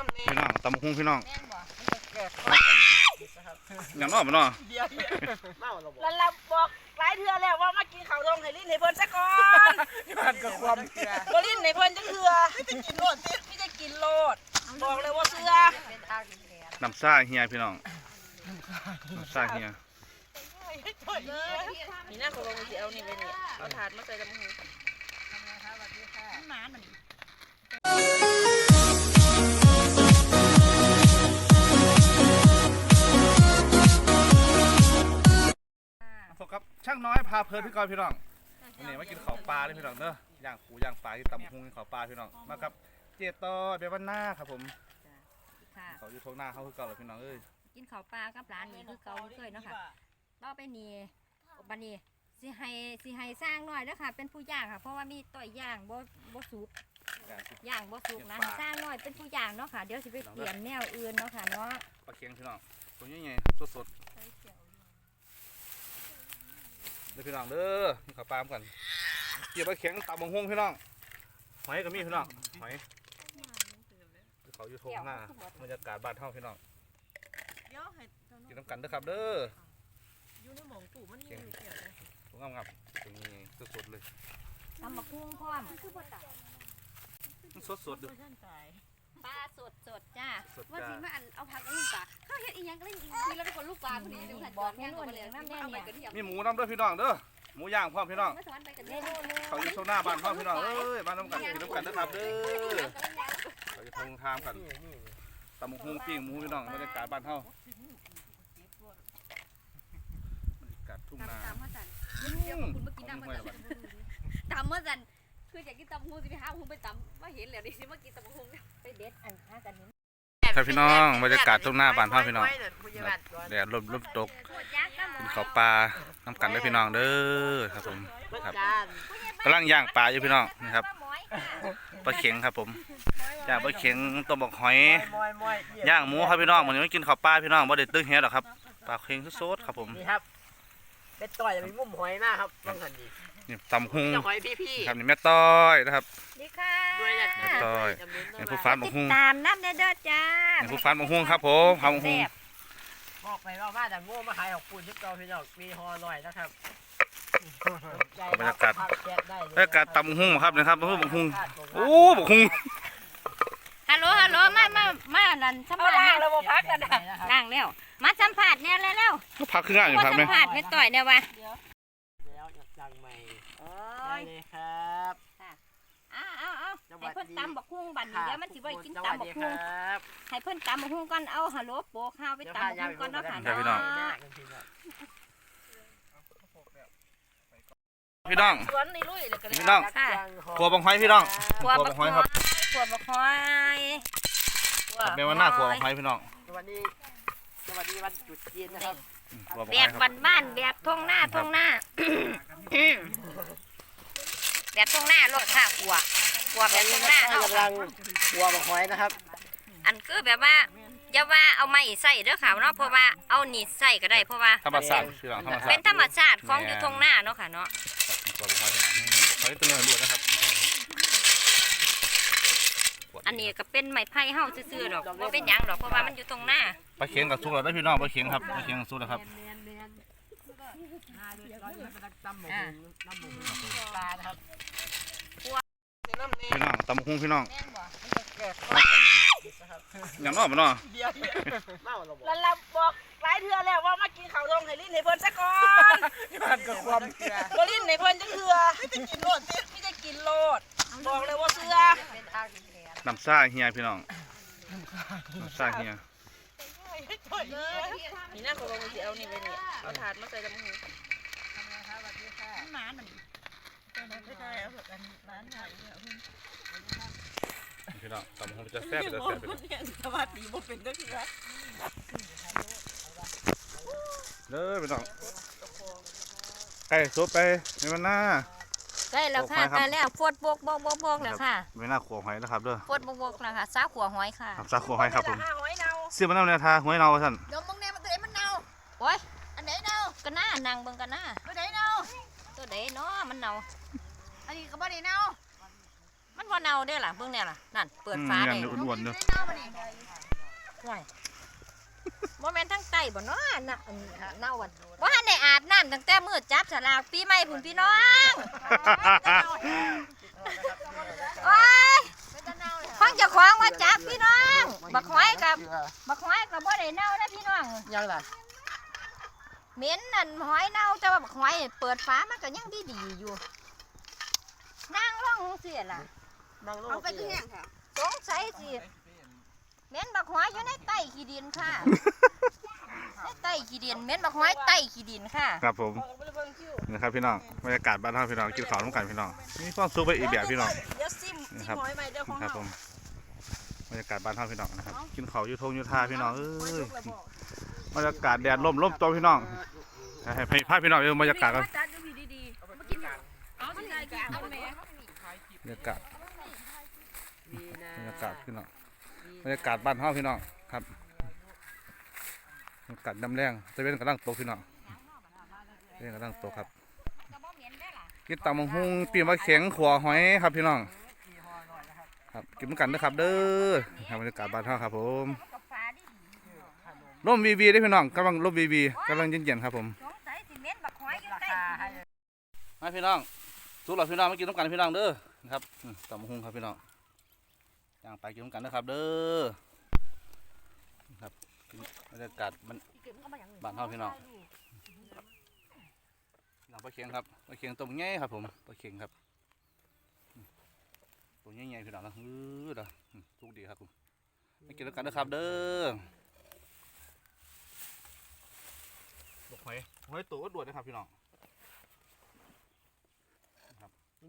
น้ำเนพี่น้องตำบักหุ่งพี่น้องแม่นบ่แก่ข้าวนะครับอย่างน้อยบ่เนาะเดียวเมาเราบอกแล้วเราบอกหลายเทื่อแล้วว่ามากินข้าวดงให้ลิ้นให้เพิ่นซะก่อนมันก็ความเชื่อบ่ลิ้นให้เพิ่นจังเทื่อไม่กินโลดสิไม่ได้กินโลด บอกเลยว่าเสื้อเป็นทางดินแดนน้ำซ่าเฮียพี่น้องน้ำซ่าเฮียนี่นะเขาลงสิเอานี่ไปนี่เอาถาดมาใส่ลำหูหมามันพบ เพลินพี่กรพี่น้องวันนี้มากินข้าวปลาเลยพี่น้องเด้อย่างปูย่างปลาที่ตำบักหุ่งกินข้าวปลาพี่น้องมาครับ เจโตเบลวันหน้าครับผมค่ะเขาอยู่ทงหน้าเขาคือเก่าเลยพี่น้องเอ้ยกินข้าวปลากับร้านนี้คือเก่าเคยเนาะค่ะต่อไปนี่บัดนี้สิให้สิให้สร้างหน่อยเด้อค่ะ เป็นผู้ย่างค่ะ เพราะว่ามีต่อยย่างบ่บ่สุกการสิย่างบ่สุกนะให้สร้างหน่อยเป็นผู้ย่างเนาะค่ะเดี๋ยวสิไปเปลี่ยนแนวอื่นเนาะค่ะเนาะปลาเค็งพี่น้องตัวนี้ไงสดสดๆ เด้อพี่น้องเด้อกินข้าวปลาก่อนเกี่ยวปลาเค็งตำบักหุ่งพี่น้องหอยก็มีพี่น้องหอยเขาอยู่ทงหน้าบรรยากาศบ้านเฮาพี่น้องเดี๋ยวให้กินน้ำกันเด้อครับเด้ออยู่ในหมองตู่มันยังอยู่เกี่ยวเลยถุงงามงับตรงนี้สดๆเลยตำบักหุ่งพร้อมมันสดๆเด้อท่านตาย ปลาสดสดๆจ้าสดว่าจ้าสิมาอันเอาผักอันนี้ปะเขาเฮ็ดอีหยังก็เล่นอีคุยแล้วเป็นคนลูกปลาพอดีจังหันบอกย่างเมนูเข้ามาเหเลลืยองน้ำแดเอางไปเนี่ยกันที่ยังมีหมูน้ำด้วยพี่น้องเด้อหมูย่างพร้อมพี่น้องมาสวรรค์ไปกันเมเด้อนูเนื้อเขาอยู่โซนหน้าบ้านพร้อมพี่น้องเอ้ยบ้านน้ำกันกินน้ำกันนะครับเด้อเขาจะทงทามกันนี่นี่ตำบักหุ่งปิ้งหมูพี่น้องบรรยากาศบ้านเฮาบรรยากาศทุ่งนาตามมาสั่นอืเดี๋ยวมคุณมากินตามมาสั่นตามมาสั่นคืออยากกินตำหูสิไปหาหูไปตำมา เห็นแล้วดิสิมากินตำหูเนี่ยไปเด็ดอันหากันนี้ครับพี่น้องบรรยากาศทุ่งนาบ้านเฮาพี่น้องไว้ๆผู้ใหญ่บ้านก่อนแดดลมลมตกโคตรยักษ์ก็หมกินอข้าวปลาน้ำกันเด้อพี่น้องเด้อครับผมเบิ่งครับการกำลังย่างปลาอยู่พี่น้องนะครับหมอยค่ะปลาเข็งครับผมย่างปลาเข็งต้มบักหอยมอยมอยๆย่างหมูครับพี่น้องวันนี้ไม่กินข้าวปลาพี่น้องบ่ได้ตึ้งเฮ็ดหรอกครับปลาเค็งสดๆครับผมนี่ครับเป็นต่อยจะมีมุมหอยหน้าครับบางทันดีนี่ตำหุงเจ้าหอยพี่พี่ครับนี่แม่ต้อยนะครับ ดีค่ะด้วยเนี่ยต่อยจำเป็นนี่ต้องผู้ฟันบัติกดหุงตามน้ำเด้อเด้อจ้านี่ผู้ฟันบักหุงครับผมฟันบักหุงแซ่บบอกไปว่ามาแต่โง่มาขายของปูนที่เก่าพี่น้องมีฮอลอยนะครับบรรยากาศแก๊สได้เลยบรรยากาศตำบักหุงครับนะครับบักหุงโอ้บักหุงฮัลโหลฮัลโหลมามามานั่นสัมเอาภาษล่างณ์แล้วบ่พักกันนะล่างแล้วมาสัมภาษณ์เนี่ยแล้วแล้วเขาพักขึ้นง่ายอยู่มาครับสัแม่มภาษณ์ไม่ต่อยเนี่ยวะแล้วจังใหม่โอ้ได้ยเลยครับ ตำบักฮุ้งบัดนี้เดี๋ยวมันสิบ่ได้กินสตำวัสบักดีฮุ้งครับให้เพิ่นตำบักฮุ้งก่อนเอาฮัลโหลโปะข้าวไปตำบักฮุ้งก่อนเนาะค่ะครับพี่น้องเนาะพี่น้อง สวนนี่ลุยเลยกันเลยพี่น้อง ค่ะครัวบักหอยพี่น้องขัวบักหฮออยยครับขัวบักฮอยครับแม่วันหน้าครัวบักหอยพี่น้องสวัสดีสวัสดีวันจุดจีนนะครับครัวบักแบหอยบครับบ้านๆแบบทงหน้าทงหน้า แบบทงหน้ารถค่ะขัว ขัวแบบทงหน้าเอากำลังวัวบักหอยนะครับอันคือแบบว่าอย่าว่าเอาไม้ใส่เด้อค่ะเนาะเพราะว่าเอานี่ใส่ก็ได้เพราะว่า ธรรมศาสตร์พี่น้องธรรมศาสตเป็นร์ธรรมชาติของอยู่ทงหน้าเนาะค่ะเนาะครัวบักหอยพี่น้องหอยตัวเนื้อล้วนนะครับอันนี้ก็เป็นไม้ไผ่เฮาซื่อๆดอกบ่เป็นหยังดอกเพราะว่ามันอยู่ตรงหน้าปลาเค็งกับสุกแล้วได้อพี่น้องปลาเค็งครับปลาเค็งกับสุกแล้วครับตำหมูตำหมูปลานะครับน้ำเนพี่น้อง ตำบักหุงพี่น้องแม่นบ่แก่ข้าวนะครับอย่างน้อยบ่เนาะเดียวเมาเราบอกแล้วเราบอกหลายเทื่อแล้วว่ามากินข้าวดงให้ลิ้นให้เพิ่นซะก่อนมันก็ความเชื่อบ่ลิ้นให้เพิ่นจังเทื่อไม่ได้กินโลดสิไม่ได้กินโลด บอกเลยว่าเสื้อเป็นทางดินแดนน้ำซ่าเฮียพี่น้องน้ำซ่าเฮียนี่นะเขาลงสิเอานี่ไปนี่เอาถาดมาใส่ลำหูหมามัน พี่น้องตำบักหุงจะแซ่บจะแซ่บพี่น้องสวัสดีบ่เป็นก็คือเด้อพี่น้องไก่ซุปไปในวันหน้า ใกล้แล้วค่ะโอ้ยครับ ใกล้แล้วฟดบกบกบกบกแล้วค่ะไม่น่าขัวหอยนะครับเด้อฟดบกบกแล้วค่ะซาขัวหอยค่ะครับซาขัวหอยครับผมห้าหอยเนาเสียมันน้ำเนยทาหอยเนาท่านเดี๋ยวมึงแน่มันตัวไหนมันเน่าโอ้ยอันไหนเน่าก็น่านางเบิ่งกันน่าตัวไหนเน่าตัวใดเนาะมันเน่า อันนี้ก็บ่ได้เน่ามันว่าเน่าได้อล่ะเบิ่งแน่ล่ะนั่นเปิดอืมฟ้ายัได้งอยู่อ้วนๆอยู่ห่วยบ่แม่นทั้งไตบ่เนาะน่ะอันเน่าวันบ่ทันได้อาบน้ำตั้งแต่มื้อจับฉลากปีใหม่พุ่นพี่น้องโอ้ยฟังเจ้าของมาจับพี่น้องบักหอยกับบักหอยกับบ่ได้เน่านะพี่น้องยังล่ะเหม็นนั่นหอยเน่าแต่ว่าบักหอยเปิดฟ้ามันก็ยังดีๆอยู่ นั่งร้องเสียล่ะนั่งลงเอาไปคือแห้งค่ะสงสัยสิเหม็นบักหอยอยู่ในใต้ขี้ดินค่ะในใต้ขี้ดินเหม็นบักหอยใต้ขี้ดินค่ะครับผมนะครับพี่น้องบรรยากาศบ้านเฮาพี่น้องกินข้าวร่วมกันพี่น้องมีความสุขไปอีกแบบพี่น้องเดี๋ยวซิมซิมหอยใหม่เด้อของนะครับเฮาผมบรรยากาศบ้านเฮาพี่น้องนะครับกินข้าวอยู่ทงอยู่ท่าพี่น้องเอ้ยบรรยากาศแดดลมลมตกพี่น้องให้ให้พาพี่น้องไปดูบรรยากาศกันจัดอยู่ดีดีๆมากินเอาสิไงกินเอาแม่บ รรยากาศมีนะบรรยากาศพี่น้องบรรยากาศบ้านเฮาพี่น้องครับบรรยากาศดำแรงจะเป็นกำลังตกพี่น้องเป็นกำลังตกครับกินตำบักหุ่งปีมะเข็งขัวหอยครับพี่น้องครับกินเหมือนกันนะครับเด้อครับบรรยากาศบ้านเฮาครับผมร่มวีวีได้อพี่น้องกำลังร่มวีวีกำลังเย็นๆครับผมสงสัยสิเหม็นบักหอยอยู่ราใต้คาให้มาพี่น้องสู้หลับพี่น้องมากินน้ำกันพี่น้องเด้อ นะครับตำบักหุ่งครับพี่น้องย่างไปกินกันนะครับ เด้อครับบรรยากาศมันบ้านเฮาพี่น้องหลังปลาเค็งครับปลาเค็งตัวใหญ่ครับผมปลาเค็งครับตัวใหญ่ๆพี่น้องนะอื้อเด้อทุกดีครับผมมากินกันนะครับ เด้อดอกหอยหอยตัวก็ด่วดนะครับพี่น้อง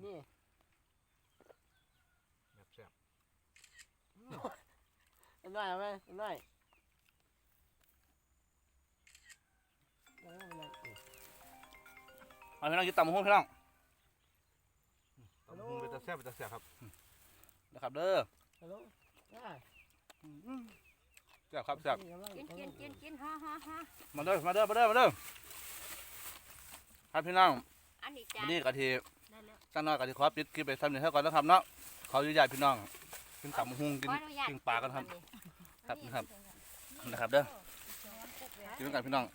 นี่แซ่บ เอ็นน้อยเอาไหมเอ็นน้อยเอาไหมนี่มาพี่น้องกินตำบักหุ่งพี่น้องอืมตำบักหุ่งเป็นตาแซ่บเป็นตาแซ่บครับอืมนะครับเด้อฮัลโหลได้อืมแซ่บครับแซ่บนี่กำลังกินกินกินกินฮ่าฮ่าฮ่ามาเด้อมาเด้อมาเด้อมาเด้อครับพี่น้องอันนี้จ้าวันนี้กะทิได้แล้วตั้งน้อยกะทิขอปิดคลิปไปทำหนึ่งเท่าก่อนนะครับเนาะขออนุญาตพี่น้อง กินตับหุงกินขออนุญาตกินปลากันครับ ครับนะครับนะครับเด้อกินด้วยกันพี่น้อง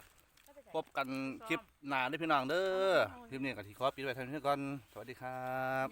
พบกันคลิปหน้าเด้วยพี่น้องเด้อคลิปนี้กะทิขอปิดไว้เท่านี้ก่อนสวัสดีครับ